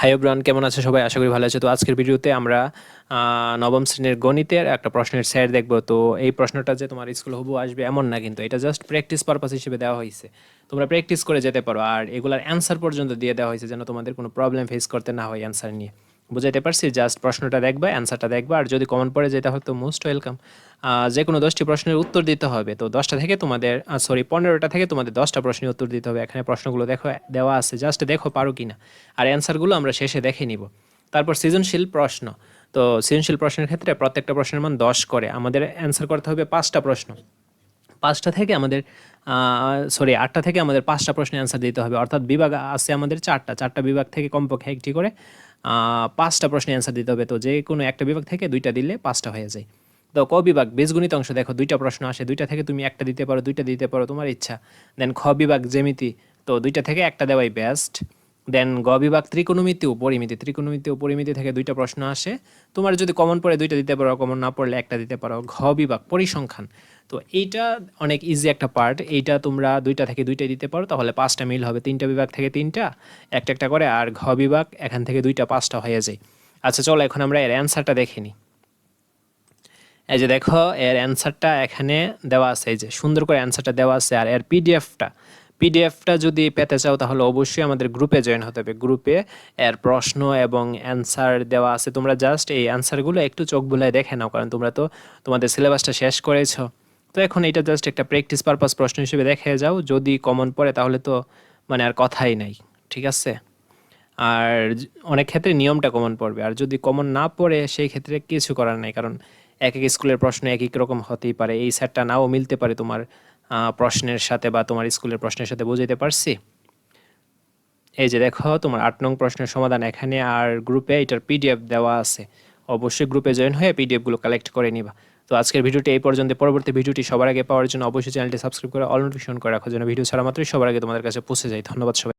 High bran কেমন আছে সবাই? আশা করি ভালো আছে। তো আজকের ভিডিওতে আমরা নবম শ্রেণির গণিতের একটা প্রশ্নের স্যার দেখব। তো এই প্রশ্নটা যে তোমার স্কুল হবু আসবে এমন না কিন্তু এটা জাস্ট প্র্যাকটিস পারপাস হিসেবে দেওয়া হয়েছে তোমরা প্র্যাকটিস করে যেতে পারো। আর এগুলার অ্যান্সার পর্যন্ত দিয়ে দেওয়া হয়েছে যেন তোমাদের কোনো প্রবলেম ফেস করতে না হয় অ্যান্সার নিয়ে। বুঝাইতে পারছি জাস্ট প্রশ্নটা দেখবা অ্যান্সারটা দেখবা, আর যদি কমন পড়ে যেটা হয়তো মোস্ট ওয়েলকাম যে কোনো দশটি প্রশ্নের উত্তর দিতে হবে। তো দশটা থেকে তোমাদের সরি পনেরোটা থেকে তোমাদের দশটা প্রশ্নের উত্তর দিতে হবে। এখানে প্রশ্নগুলো দেখো, দেওয়া আছে জাস্ট দেখো পারো কি না আর অ্যান্সারগুলো আমরা শেষে দেখে নিব। তারপর সৃজনশীল প্রশ্ন। তো সৃজনশীল প্রশ্নের ক্ষেত্রে প্রত্যেকটা প্রশ্নের মান দশ করে। আমাদের অ্যান্সার করতে হবে পাঁচটা প্রশ্ন। পাঁচটা থেকে আমাদের সরি আটটা থেকে আমাদের পাঁচটা প্রশ্নের অ্যান্সার দিতে হবে। অর্থাৎ বিভাগ আছে আমাদের চারটা চারটা বিভাগ থেকে কমপক্ষে একটি করে পাঁচটা প্রশ্নের অ্যান্সার দিতে হবে। তো যে কোনো একটা বিভাগ থেকে দুইটা দিলে পাঁচটা হয়ে যায়। তো ক বিভাগ? বীজগণিত অংশ। দেখো, দুইটা প্রশ্ন আসে। দুইটা থেকে তুমি একটা দিতে পারো, দুইটা দিতে পারো, তোমার ইচ্ছা। দেন খ বিভাগ, জ্যামিতি। তো দুইটা থেকে একটা দেওয়াই বেস্ট দেন গ বিভাগ ত্রিকোণমিতি ও পরিমিতি। ত্রিকোণমিতি ও পরিমিতি থেকে দুইটা প্রশ্ন আসে। তোমার যদি কমন পড়ে, দুইটা দিতে পারো কমন না পড়লে একটা দিতে পারো। ঘ বিভাগ, পরিসংখ্যান। তো এইটা অনেক ইজি একটা পার্ট এইটা তোমরা দুইটা থেকে দুইটাই দিতে পারো, তাহলে পাঁচটা মিল হবে। তিনটা বিভাগ থেকে তিনটা, একটা একটা করে, আর ঘ বিভাগ, এখান থেকে দুইটা পাঁচটা হয়ে যায়। আচ্ছা চলো এখন আমরা এর অ্যান্সারটা দেখে নিই এই যে দেখো, এর অ্যান্সারটা এখানে দেওয়া আছে, এই যে সুন্দর করে অ্যান্সারটা দেওয়া আছে, আর এর পিডিএফটা পিডিএফটা যদি পেতে চাও, তাহলে অবশ্যই আমাদের গ্রুপে জয়েন হতে হবে। গ্রুপে এর প্রশ্ন এবং অ্যান্সার দেওয়া আছে। তোমরা জাস্ট এই অ্যান্সারগুলো একটু চোখ বুলায় দেখে নাও, কারণ তোমরা তো তোমাদের সিলেবাসটা শেষ করেছ। তো এখন এটা জাস্ট একটা প্র্যাকটিস পারপাস প্রশ্ন হিসেবে দেখে যাও। যদি কমন পড়ে, তাহলে তো মানে আর কথাই নাই, ঠিক আছে? আর অনেক ক্ষেত্রে নিয়মটা কমন পড়বে। আর যদি কমন না পড়ে, সেই ক্ষেত্রে কিছু করার নাই, কারণ এক এক স্কুলের প্রশ্ন এক এক রকম হতেই পারে। এই স্যারটা নাও মিলতে পারে তোমার প্রশ্নের সাথে বা তোমার স্কুলের প্রশ্নের সাথে বুঝাইতে পারছি? এই যে দেখো, তোমার আট নং প্রশ্নের সমাধান এখানে আর গ্রুপে এটার পিডিএফ দেওয়া আছে। অবশ্যই গ্রুপে জয়েন হয়ে পিডিএফগুলো কালেক্ট করে নিবা। তো আজকের ভিডিওটি এই পর্যন্ত পরবর্তী ভিডিওটি সবার আগে পাওয়ার জন্য অবশ্যই চ্যানেলটি সাবস্ক্রাইব করে অল নোটিফিকেশন করে রাখার জন্য ভিডিও ছাড়া মাত্রই সবার আগে তোমাদের কাছে পৌঁছে যায়। ধন্যবাদ সবাই